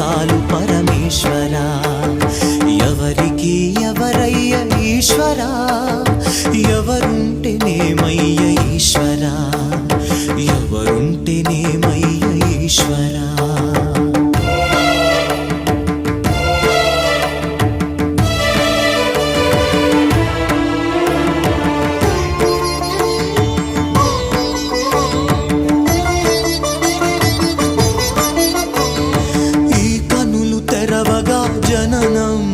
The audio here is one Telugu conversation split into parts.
చాలు పరమేశ్వర. ఎవరికి ఎవరయ్య ఈశ్వరా? ఎవరుంటేనేమయ్య Anam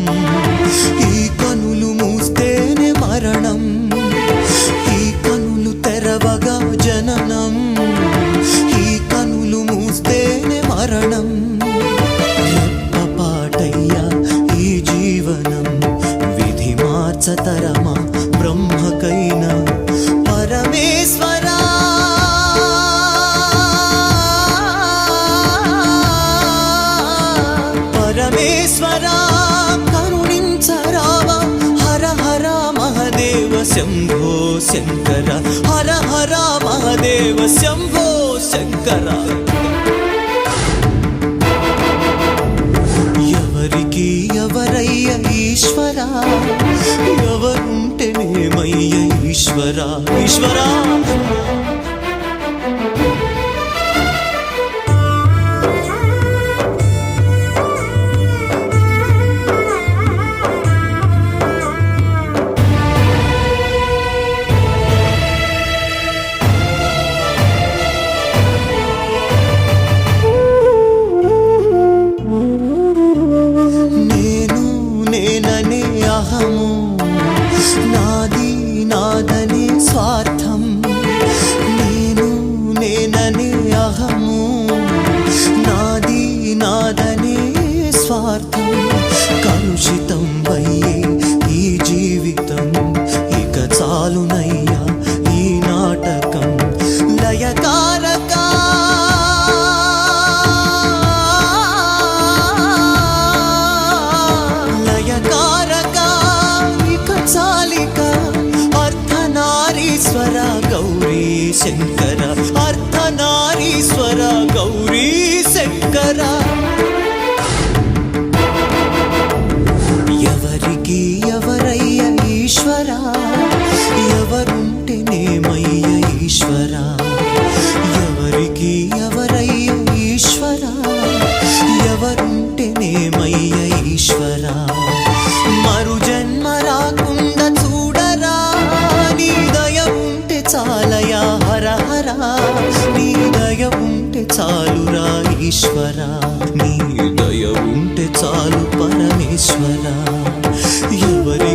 శంభో శంకర. హర హర మహాదేవ శంభో శంకర. ఎవరికి ఎవరయ్య ఈశ్వరా? ఎవరుంటేనేమయ్య ఈశ్వరా. ఈశ్వరా అహము నాది నాదని స్వార్థం. నేను నేననే అహము. నాది నాదని స్వార్థం. గౌరీ శంకర రా ఈశ్వర నీ దయ ఉంటే చాలు పరమేశ్వర. ఎవరి